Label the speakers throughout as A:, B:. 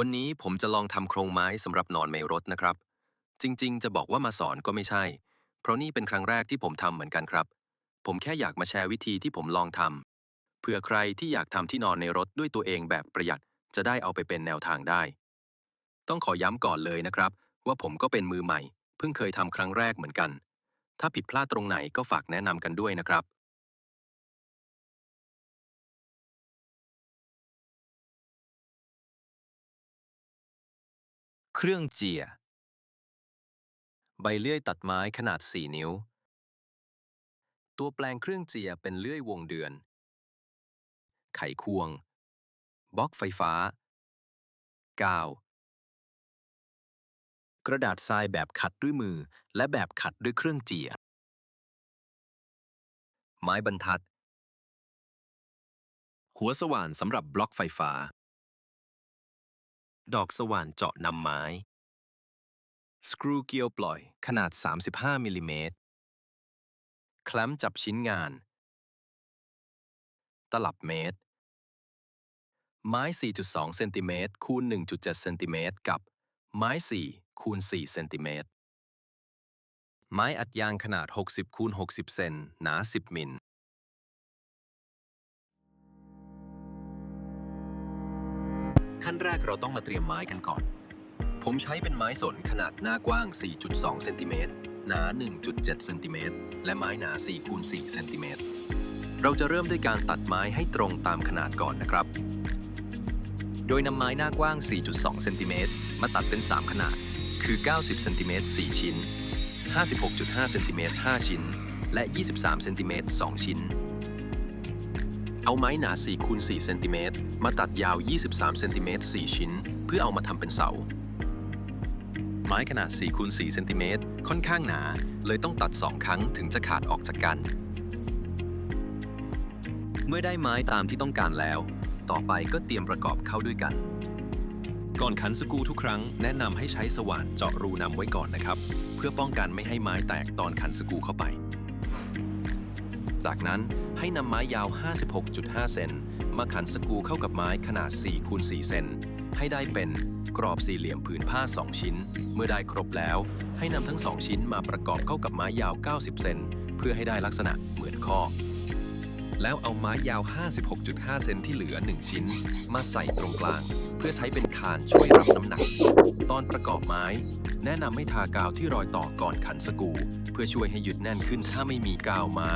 A: วันนี้ผมจะลองทำโครงไม้สำหรับนอนในรถนะครับ จริงๆ จะบอกว่ามาสอนก็ไม่ใช่ เพราะนี่เป็นครั้งแรกที่ผมทำเหมือนกันครับ ผมแค่อยากมาแชร์วิธีที่ผมลองทำเผื่อใครที่อยากทำที่นอนในรถด้วยตัวเองแบบประหยัดจะได้เอาไปเป็นแนวทางได้ ต้องขอย้ำก่อนเลยนะครับ ว่าผมก็เป็นมือใหม่ เพิ่งเคยทำครั้งแรกเหมือนกัน ถ้าผิดพลาดตรงไหนก็ฝากแนะนำกันด้วยนะครับ เครื่องเจีย ใบเลื่อยตัดไม้ขนาด 4 นิ้ว ตัวแปลงเครื่องเจียเป็นเลื่อยวงเดือน ไขควง บล็อกไฟฟ้า กาว กระดาษทรายแบบขัดด้วยมือ และแบบขัดด้วยเครื่องเจีย ไม้บรรทัด หัวสว่านสำหรับบล็อกไฟฟ้า ดอกสว่านเจาะนำไม้ สกรูเกลียวปล่อยขนาด 35มิลลิเมตร แคลมจับชิ้นงาน ตลับเมตร ไม้ 4.2 เซนติเมตรคูณ 1.7 เซนติเมตรกับไม้ 4 คูณ 4 เซนติเมตร ไม้อัดยางขนาด 60 คูณ 60 เซน หนา 10 มิล ขั้นแรกเราต้องมาเตรียมไม้กันก่อน ผมใช้เป็นไม้สนขนาดหน้ากว้าง 4.2 เซนติเมตร หนา 1.7 เซนติเมตร และไม้หนา 4 คูณ 4 เซนติเมตร เราจะเริ่มด้วยการตัดไม้ให้ตรงตามขนาดก่อนนะครับ โดยนำไม้หน้ากว้าง 4.2 เซนติเมตรมาตัดเป็น 3 ขนาด คือ 90 เซนติเมตร 4 ชิ้น 56.5 เซนติเมตร 5 ชิ้น และ 23 เซนติเมตร 2 ชิ้น เอาไม้หนา4คูณ4เซนติเมตรมาตัดยาว 23เซนติเมตร4ชิ้น เพื่อเอามาทำเป็นเสา ไม้ขนาด4คูณ4เซนติเมตรค่อนข้างหนา เลยต้องตัด 2 ครั้งถึงจะขาดออกจากกัน เมื่อได้ไม้ตามที่ต้องการแล้ว ต่อไปก็เตรียมประกอบเข้าด้วยกัน ก่อนขันสกูทุกครั้งแนะนำให้ใช้สว่านเจาะรูนำไว้ก่อนนะครับ เพื่อป้องกันไม่ให้ไม้แตกตอนขันสกูเข้าไป จากนั้นให้นำไม้ยาว 56.5 เซนมาขันสกูเข้ากับไม้ขนาด4คูณ4เซนให้ได้เป็นกรอบสี่เหลี่ยมผืนผ้า 2 ชิ้น เมื่อได้ครบแล้ว ให้นำทั้ง 2 ชิ้นมาประกอบเข้ากับไม้ยาว 90 เซนเพื่อให้ได้ลักษณะเหมือนข้อ แล้วเอาไม้ยาว 56.5 เซนที่เหลือ 1 ชิ้น มาใส่ตรงกลาง เพื่อใช้เป็นคานช่วยรับน้ำหนัก ตอนประกอบไม้ แนะนำให้ทากาวที่รอยต่อก่อนขันสกู เพื่อช่วยให้ยึดแน่นขึ้นถ้าไม่มีกาวไม้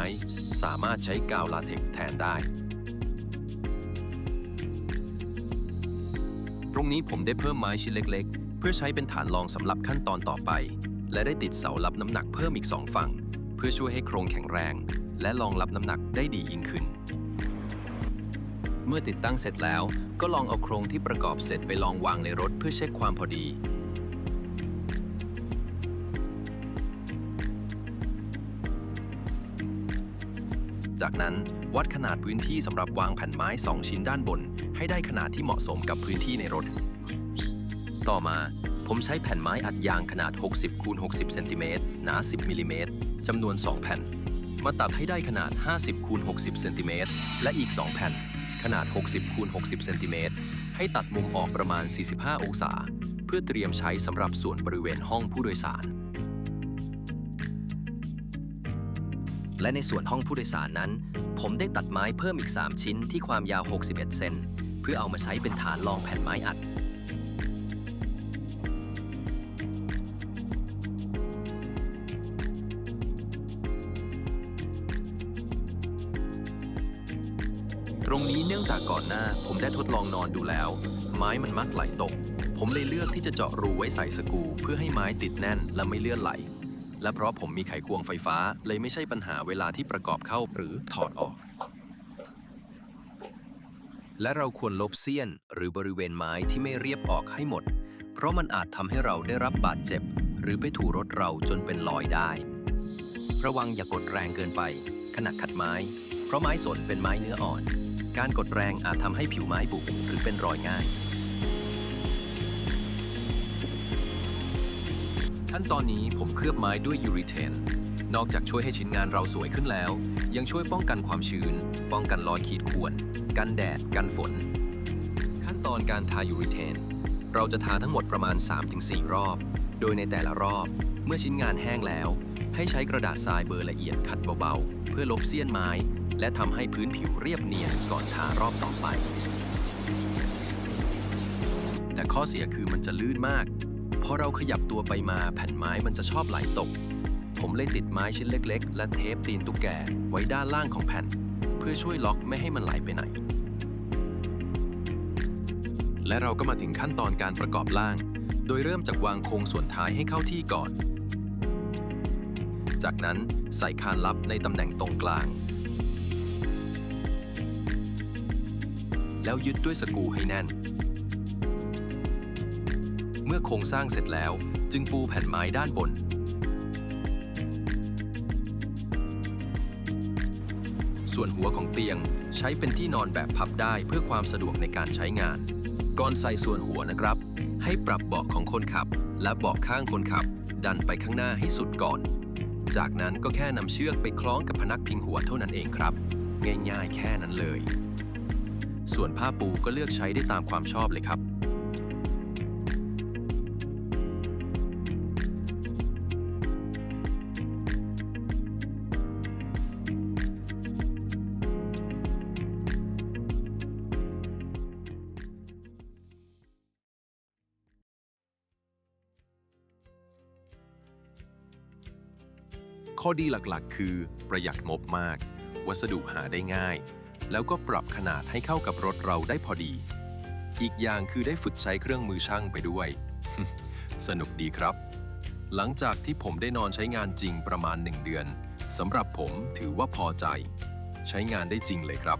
A: สามารถใช้กาวลาเท็กแทนได้ ตรงนี้ผมได้เพิ่มไม้ชิ้นเล็ก ๆ เพื่อใช้เป็นฐานรองสำหรับขั้นตอนต่อไป และได้ติดเสารับน้ำหนักเพิ่มอีกสองฝั่ง เพื่อช่วยให้โครงแข็งแรง และรองรับน้ำหนักได้ดียิ่งขึ้น เมื่อติดตั้งเสร็จแล้วก็ลองเอาโครงที่ประกอบเสร็จไปลองวางในรถเพื่อเช็คความพอดี จากนั้นวัดขนาดพื้นที่สำหรับวางแผ่นไม้ 2 ชิ้นด้านบน ให้ได้ขนาดที่เหมาะสมกับพื้นที่ในรถ ต่อมาผมใช้แผ่นไม้อัดยางขนาด 60 คูณ 60 เซนติเมตร หนา 10 มิลลิเมตร จำนวน 2 แผ่น มาตัดให้ได้ขนาด 50คูณ60เซนติเมตรและอีก 2 แผ่น ขนาด 60คูณ60เซนติเมตรให้ตัดมุมออกประมาณ 45 องศา เพื่อเตรียมใช้สำหรับส่วนบริเวณห้องผู้โดยสาร และในส่วนห้องผู้โดยสารนั้น ผมได้ตัดไม้เพิ่มอีก 3 ชิ้นที่ความยาว 61 เซนเพื่อเอามาใช้เป็นฐานรองแผ่นไม้อัด ตรงนี้เนื่องจากก่อนหน้าผมได้ทดลองนอนดูแล้ว ไม้มันมักไหลตก ผมเลยเลือกที่จะเจาะรูไว้ใส่สกู เพื่อให้ไม้ติดแน่นและไม่เลื่อนไหล และเพราะผมมีไขควงไฟฟ้าเลยไม่ใช่ปัญหาเวลาที่ประกอบเข้าหรือถอดออก และเราควรลบเสี้ยนหรือบริเวณไม้ที่ไม่เรียบออกให้หมด เพราะมันอาจทำให้เราได้รับบาดเจ็บ หรือไปถูรถเราจนเป็นรอยได้ ระวังอย่ากดแรงเกินไป ขณะขัดไม้ เพราะไม้สนเป็นไม้เนื้ออ่อน การกดแรงอาจทำให้ผิวไม้บุบหรือเป็นรอยง่าย ขั้นตอนนี้ผมเคลือบไม้ด้วยยูริเทน นอกจากช่วยให้ชิ้นงานเราสวยขึ้นแล้ว ยังช่วยป้องกันความชื้น ป้องกันรอยขีดข่วน กันแดด กันฝน ขั้นตอนการทายูริเทนเเราจะทาทั้งหมดประมาณ 3-4 รอบ โดยในแต่ละรอบ เมื่อชิ้นงานแห้งแล้ว ให้ใช้กระดาษทรายเบอร์ละเอียดขัดเบาๆ เพื่อลบเสี้ยนไม้ และทำให้พื้นผิวเรียบเนียนก่อนทารอบต่อไป แต่ข้อเสียคือมันจะลื่นมาก พอเราขยับตัวไปมาแผ่นไม้มันจะชอบไหลตก ผมเลยติดไม้ชิ้นเล็ก ๆ และเทปตีนตุ๊กแกไว้ด้านล่างของแผ่น เพื่อช่วยล็อกไม่ให้มันไหลไปไหนและเราก็มาถึงขั้นตอนการประกอบร่าง โดยเริ่มจากวางโครงส่วนท้ายให้เข้าที่ก่อน จากนั้นใส่คานลับในตำแหน่งตรงกลาง แล้วยึดด้วยสกูให้แน่น เมื่อโครงสร้างเสร็จแล้วจึงปูแผ่นไม้ด้านบน ส่วนหัวของเตียงใช้เป็นที่นอนแบบพับได้เพื่อความสะดวกในการใช้งาน ก่อนใส่ส่วนหัวนะครับ ให้ปรับเบาะของคนขับ และเบาะข้างคนขับ ดันไปข้างหน้าให้สุดก่อน จากนั้นก็แค่นำเชือกไปคล้องกับพนักพิงหัวเท่านั้นเองครับ ง่ายๆ แค่นั้นเลย ส่วนผ้าปูก็เลือกใช้ได้ตามความชอบเลยครับ ข้อดีหลักๆ คือ ประหยัดงบมาก วัสดุหาได้ง่าย แล้วก็ปรับขนาดให้เข้ากับรถเราได้พอดี อีกอย่างคือได้ฝึกใช้เครื่องมือช่างไปด้วย สนุกดีครับ หลังจากที่ผมได้นอนใช้งานจริงประมาณ 1 เดือนสำหรับผมถือว่าพอใจ ใช้งานได้จริงเลยครับ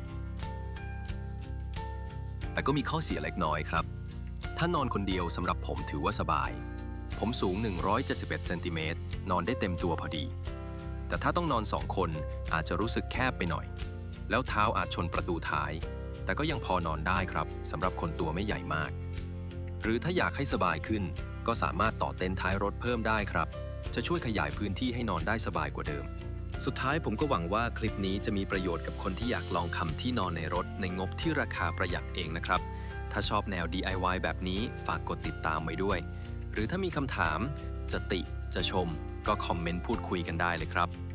A: แต่ก็มีข้อเสียเล็กน้อยครับ ถ้านอนคนเดียวสำหรับผมถือว่าสบาย ผมสูง 171เซนติเมตรนอนได้เต็มตัวพอดี แต่ถ้าต้องนอนสองคนอาจจะรู้สึกแคบไปหน่อย แล้วเท้าอาจชนประตูท้าย แต่ก็ยังพอนอนได้ครับสำหรับคนตัวไม่ใหญ่มาก หรือถ้าอยากให้สบายขึ้น ก็สามารถต่อเต็นท้ายรถเพิ่มได้ครับ จะช่วยขยายพื้นที่ให้นอนได้สบายกว่าเดิม สุดท้ายผมก็หวังว่าคลิปนี้จะมีประโยชน์กับคนที่อยากลองคำที่นอนในรถในงบที่ราคาประหยัดเองนะครับ ถ้าชอบแนว DIY แบบนี้ฝากกดติดตามไว้ด้วย หรือถ้ามีคำถามจะติจะชม ก็คอมเมนต์พูดคุยกันได้เลยครับ